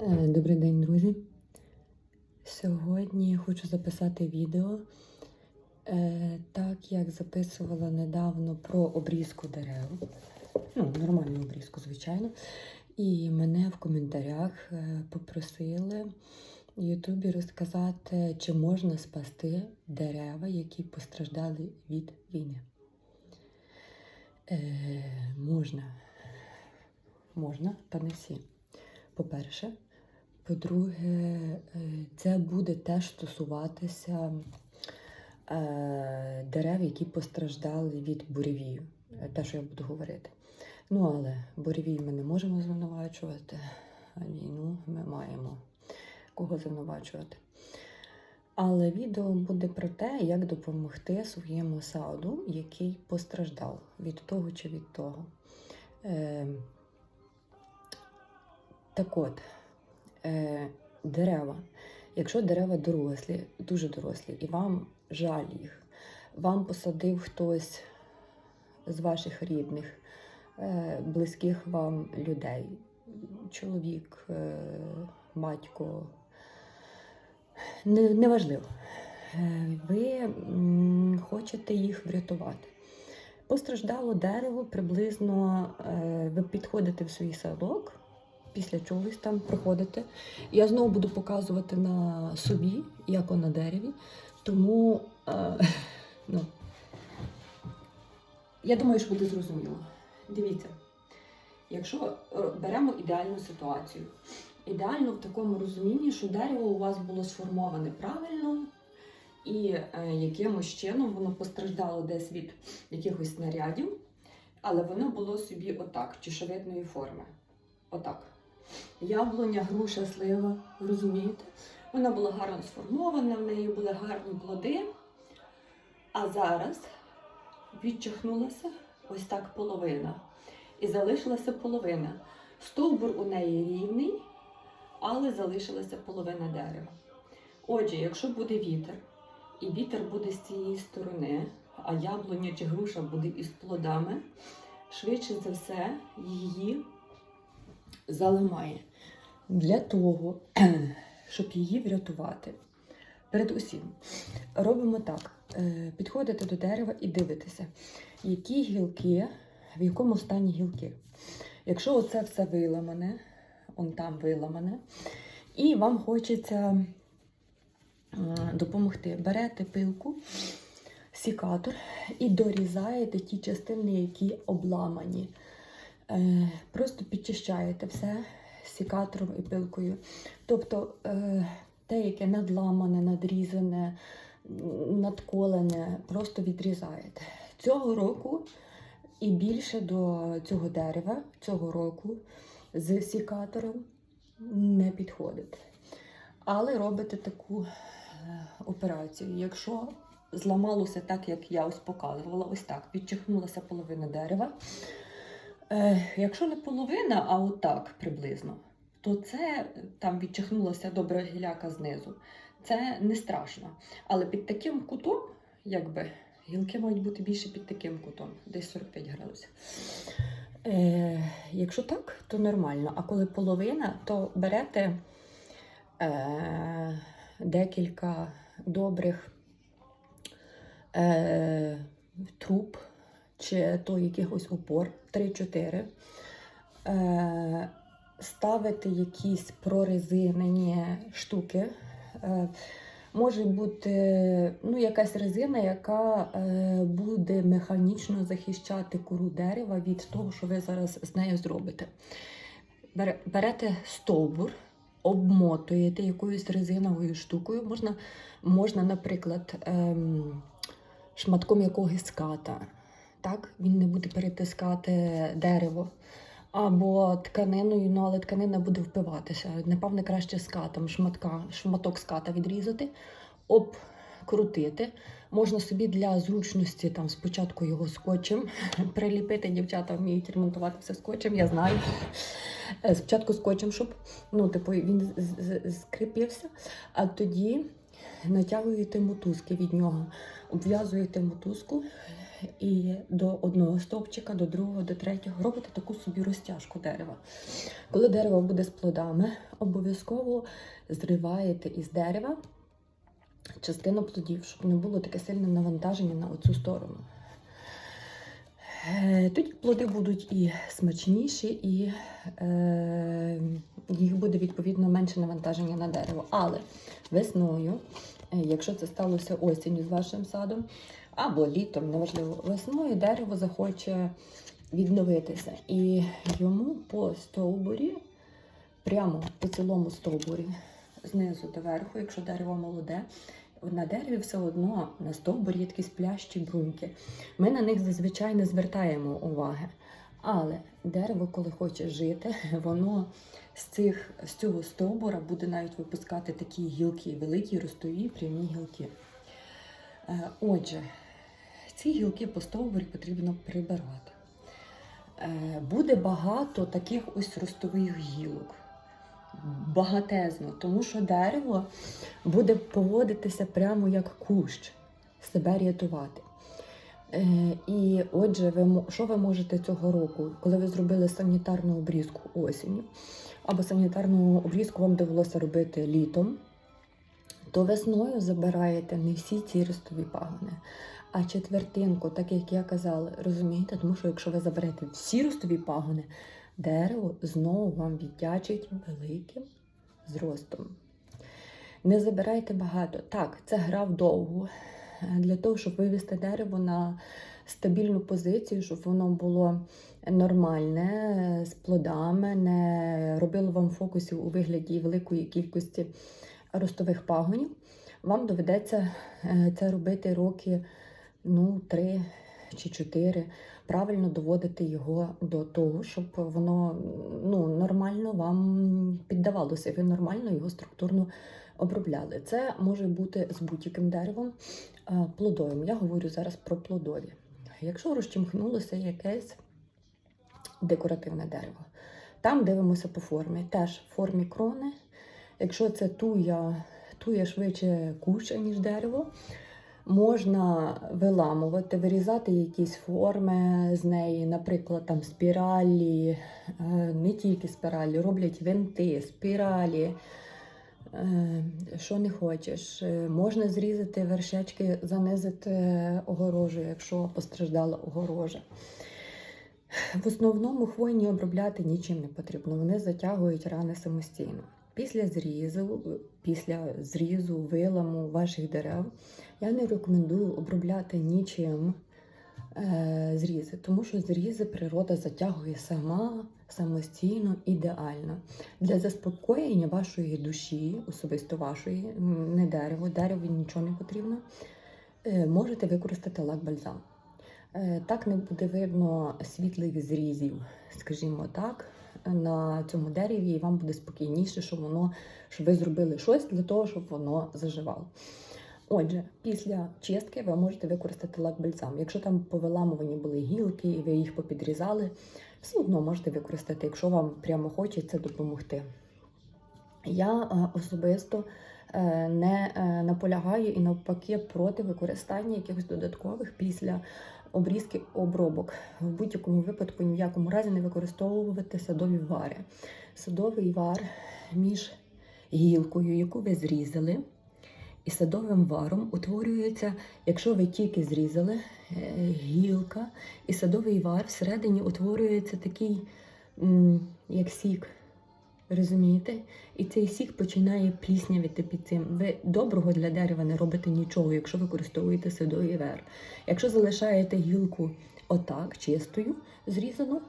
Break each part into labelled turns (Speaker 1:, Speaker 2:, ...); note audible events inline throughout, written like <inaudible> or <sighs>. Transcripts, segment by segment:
Speaker 1: Е, Добрий день, друзі. Сьогодні хочу записати відео, е, так як записувала недавно про обрізку дерев. Ну, нормальну обрізку, звичайно. І мене в коментарях е, попросили Ютубі розказати, чи можна спасти дерева, які постраждали від війни. Е, можна. Можна, та не всі. По-перше. По-друге, е, це буде теж стосуватися е, дерев, які постраждали від буревію. Е, Те, що я буду говорити. Ну, але буревій ми не можемо звинувачувати, а війну ми маємо кого звинувачувати. Але відео буде про те, як допомогти своєму саду, який постраждав від того чи від того. Е, так от, е, дерева. Якщо дерева дорослі, дуже дорослі, і вам жаль їх, вам посадив хтось з ваших рідних, е, близьких вам людей, чоловік, е, батько, не, неважливо. Е, ви хочете їх врятувати. Постраждало дерево, приблизно е, ви підходите в свій садок, після чогось там проходите. Я знову буду показувати на собі, як на дереві. Тому е, <laughs> ну, я думаю, що буде зрозуміло. Дивіться, якщо е, беремо ідеальну ситуацію, ідеально в такому розумінні, що дерево у вас було сформоване правильно, і е, якимось чином воно постраждало десь від якихось снарядів, але воно було собі отак, чешевидної форми. Отак. Яблуня, груша, слива, розумієте? Вона була гарно сформована, в неї були гарні плоди. А зараз відчихнулася ось так половина. І залишилася половина. Стовбур у неї рівний, але залишилася половина дерева. Отже, якщо буде вітер, і вітер буде з цієї сторони, а яблуня чи груша буде із плодами, швидше за все її заламає. Для того, <clears throat> щоб її врятувати. Перед усім робимо так: Е, підходите до дерева і дивитеся, які гілки, в якому стані гілки. Якщо оце все виламане, он там виламане, і вам хочеться допомогти, берете пилку, сікатор і дорізаєте ті частини, які обламані. Е, Просто підчищаєте все сікатором і пилкою. Тобто е, те, яке надламане, надрізане, надколене, просто відрізаєте. Цього року і більше до цього дерева цього року з сікатором не підходить. Але робите таку е, операцію. Якщо зламалося так, як я ось показувала, ось так, відчихнулася половина дерева. Е, якщо не половина, а отак приблизно, то це е, там відчихнулася добра гіляка знизу. Це не страшно. Але під таким кутом, якби, гілки мають бути більше під таким кутом, десь 45 градусів. Е, якщо так, то нормально. А коли половина, то берете е, декілька добрих е, труб чи то якихось опор 3-4. Е, ставити якісь прорезинені штуки. Е, може бути ну, якась резина, яка е, буде механічно захищати кору дерева від того, що ви зараз з нею зробите. Берете стовбур, обмотуєте якоюсь резиновою штукою. Можна, можна наприклад, ем, шматком якогось ската. Так? Він не буде перетискати дерево. Або тканиною, ну але тканина буде впиватися. Напевне, краще скатом, шматка, шматок ската відрізати, обкрутити. Можна собі для зручності там спочатку його скотчем <laughs> приліпити. Дівчата вміють ремонтувати все скотчем, я знаю. Е, Спочатку скотчем, щоб ну, типу, він скріпився, а тоді натягуєте мотузки від нього, обв'язуєте мотузку і до одного стовпчика, до другого, до третього. Робите таку собі розтяжку дерева. Коли дерево буде з плодами, обов'язково зриваєте із дерева частину плодів, щоб не було таке сильне навантаження на оцю сторону. Е, Тоді плоди будуть і смачніші, і е, їх буде відповідно менше навантаження на дерево. Але весною, е, якщо це сталося осінню з вашим садом, або літом, неважливо, весною дерево захоче відновитися. І йому по стовбурі, прямо по цілому стовбурі, знизу до верху, якщо дерево молоде, на дереві все одно на стовбурі є такі сплящі бруньки. Ми на них зазвичай не звертаємо уваги. Але дерево, коли хоче жити, <laughs> воно з, цих, з цього стовбура буде навіть випускати такі гілки, великі ростові прямі гілки. Е, Отже, ці гілки по стовбурі потрібно прибирати. Е, Буде багато таких ось ростових гілок. Багатезно, тому що дерево буде поводитися прямо як кущ, себе рятувати. Е, і отже, ви, що ви можете цього року, коли ви зробили санітарну обрізку осінню, або санітарну обрізку вам довелося робити літом, то весною забираєте не всі ці ростові пагони, а четвертинку, так як я казала, розумієте? Тому що якщо ви заберете всі ростові пагони, дерево знову вам віддячить великим зростом. Не забирайте багато. Так, це гра вдовгу. Е, Для того, щоб вивести дерево на стабільну позицію, щоб воно було нормальне, з плодами, не робило вам фокусів у вигляді великої кількості ростових пагонів. Вам доведеться е, це робити роки ну, 3 чи 4. Правильно доводити його до того, щоб воно ну, нормально вам піддавалося, ви нормально його структурно обробляли. Це може бути з будь-яким деревом е, плодовим. Я говорю зараз про плодові. Якщо розчимхнулося якесь декоративне дерево, там дивимося по формі. Теж в формі крони. Якщо це туя, туя швидше куща, ніж дерево, можна виламувати, вирізати якісь форми з неї, наприклад, там спіралі, е, не тільки спіралі, роблять винти, спіралі. Е, Що не хочеш, Е, можна зрізати вершечки, занизити огорожу, якщо постраждала огорожа. В основному хвойні обробляти нічим не потрібно, вони затягують рани самостійно. Після зрізу, після зрізу, виламу ваших дерев я не рекомендую обробляти нічим е, зрізи, тому що зрізи природа затягує сама самостійно, ідеально. Для заспокоєння вашої душі, особисто вашої, не дерево, дереву нічого не потрібно, е, можете використати лак-бальзам. Е, Так не буде видно світлих зрізів, скажімо так, на цьому дереві, і вам буде спокійніше, що воно, щоб ви зробили щось для того, щоб воно заживало. Отже, після чистки ви можете використати лак-бальзам. Якщо там повиламувані були гілки і ви їх попідрізали, все одно можете використати, якщо вам прямо хочеться допомогти. Я е, особисто не е, наполягаю і навпаки проти використання якихось додаткових після обрізки обробок. В будь-якому випадку ні в якому разі не використовувати садові вари. Садовий вар між гілкою, яку ви зрізали, і садовим варом утворюється, якщо ви тільки зрізали е, гілка, і садовий вар всередині утворюється такий, як сік. Розумієте? І цей сік починає пліснявіти під цим. Ви доброго для дерева не робите нічого, якщо використовуєте садовий вер. Якщо залишаєте гілку отак, чистою, зрізану,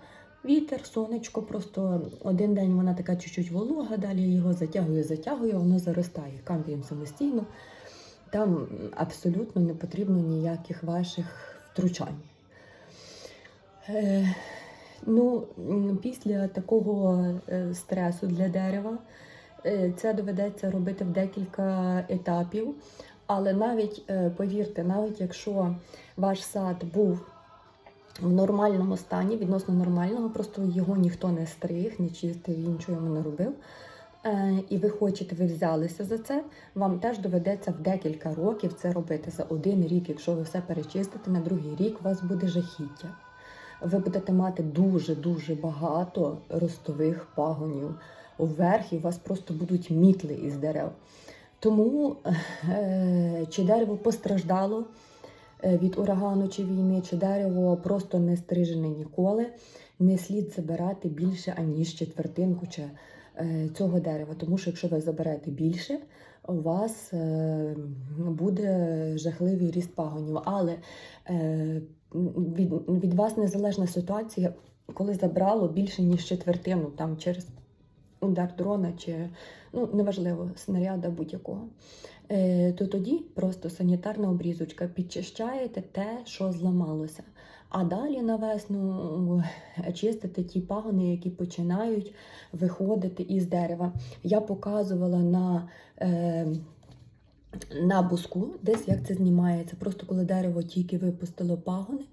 Speaker 1: вітер, сонечко, просто один день вона така чуть-чуть волога, далі його затягує, затягує, воно заростає камбієм самостійно. Там абсолютно не потрібно ніяких ваших втручань. Ну, після такого е, стресу для дерева е, це доведеться робити в декілька етапів. Але навіть, е, повірте, навіть якщо ваш сад був в нормальному стані, відносно нормального, просто його ніхто не стриг, не чистив нічого йому не робив. і ви хочете, ви взялися за це, вам теж доведеться в декілька років це робити за один рік. Якщо ви все перечистите, на другий рік у вас буде жахіття. Ви будете мати дуже-дуже багато ростових пагонів вверх, і у вас просто будуть мітли із дерев. Тому е, чи дерево постраждало е, від урагану чи війни, чи дерево просто не стрижене ніколи, не слід забирати більше, аніж четвертинку чи, е, цього дерева. Тому що якщо ви заберете більше, у вас жахливий ріст пагонів. Але е, від, від вас незалежна ситуація, коли забрало більше, ніж четвертину, там через удар дрона чи ну неважливо, снаряда будь-якого. Е, то тоді просто санітарна обрізочка підчищаєте те, що зламалося. А далі на весну е, чистите ті пагони, які починають виходити із дерева. Я показувала на, е, на буску, десь як це знімається. Просто коли дерево тільки випустило пагони,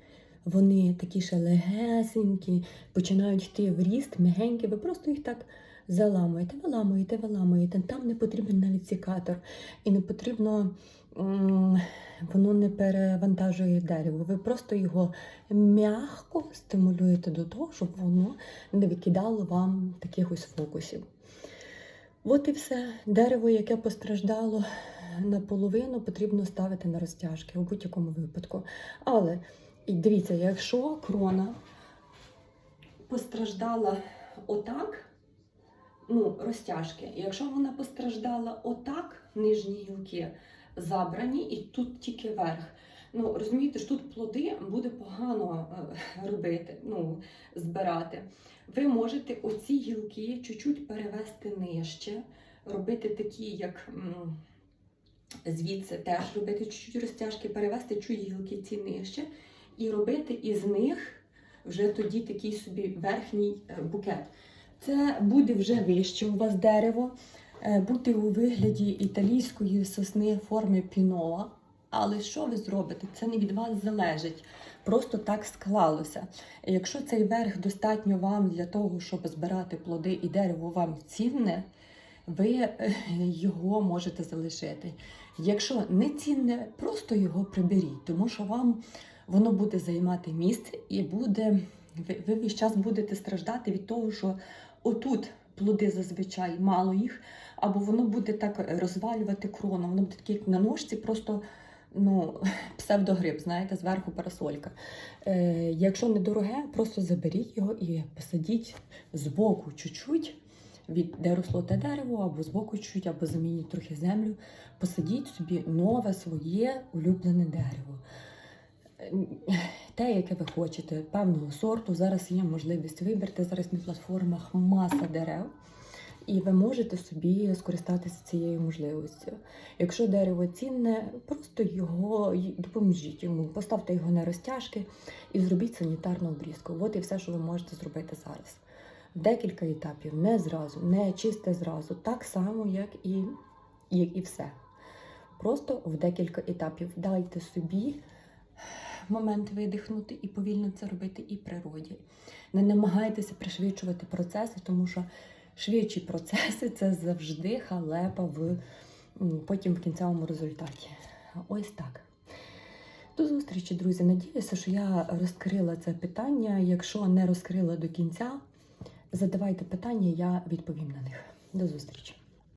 Speaker 1: вони такі ще легесенькі, починають йти в ріст, м'ягенькі, ви просто їх так заламуєте, виламуєте, виламуєте. Там не потрібен навіть секатор. І не потрібно, воно не перевантажує дерево. Ви просто його м'яко стимулюєте до того, щоб воно не викидало вам таких ось фокусів. От і все. Дерево, яке постраждало наполовину, потрібно ставити на розтяжки у будь-якому випадку. Але дивіться, якщо крона постраждала отак, ну, розтяжки. Якщо вона постраждала отак, нижні гілки забрані, і тут тільки верх. Ну, розумієте, ж тут плоди буде погано е, робити, ну, збирати. Ви можете оці гілки чуть-чуть перевести нижче, робити такі, як звідси теж робити чуть-чуть розтяжки, перевести чуть гілки ці нижче і робити із них вже тоді такий собі верхній е, букет. Це буде вже вище у вас дерево, е, бути у вигляді італійської сосни форми пінола. Але що ви зробите? Це не від вас залежить. Просто так склалося. Якщо цей верх достатньо вам для того, щоб збирати плоди і дерево вам цінне, ви е, його можете залишити. Якщо не цінне, просто його приберіть, тому що вам воно буде займати місце і буде, ви, весь час будете страждати від того, що отут плоди зазвичай мало їх, або воно буде так розвалювати крону. Воно буде таке, як на ножці, просто ну, <laughs> псевдогриб, знаєте, зверху парасолька. Е, якщо недороге, просто заберіть його і посадіть збоку чуть-чуть. Від де росло те дерево, або збоку чуть, або замініть трохи землю, посадіть собі нове своє улюблене дерево. Е, <sighs> Те, яке ви хочете, певного сорту. Зараз є можливість вибрати. Зараз на платформах маса дерев, і ви можете собі скористатися цією можливістю. Якщо дерево цінне, просто його допоможіть йому, поставте його на розтяжки і зробіть санітарну обрізку. От і все, що ви можете зробити зараз. Декілька етапів, не зразу, не чисте зразу, так само, як і, як і все. Просто в декілька етапів. Дайте собі момент видихнути і повільно це робити і природі. Не намагайтеся пришвидшувати процеси, тому що швидші процеси це завжди халепа в потім в кінцевому результаті. Ось так. До зустрічі, друзі. Надіюся, що я розкрила це питання. Якщо не розкрила до кінця, задавайте питання, я відповім на них. До зустрічі.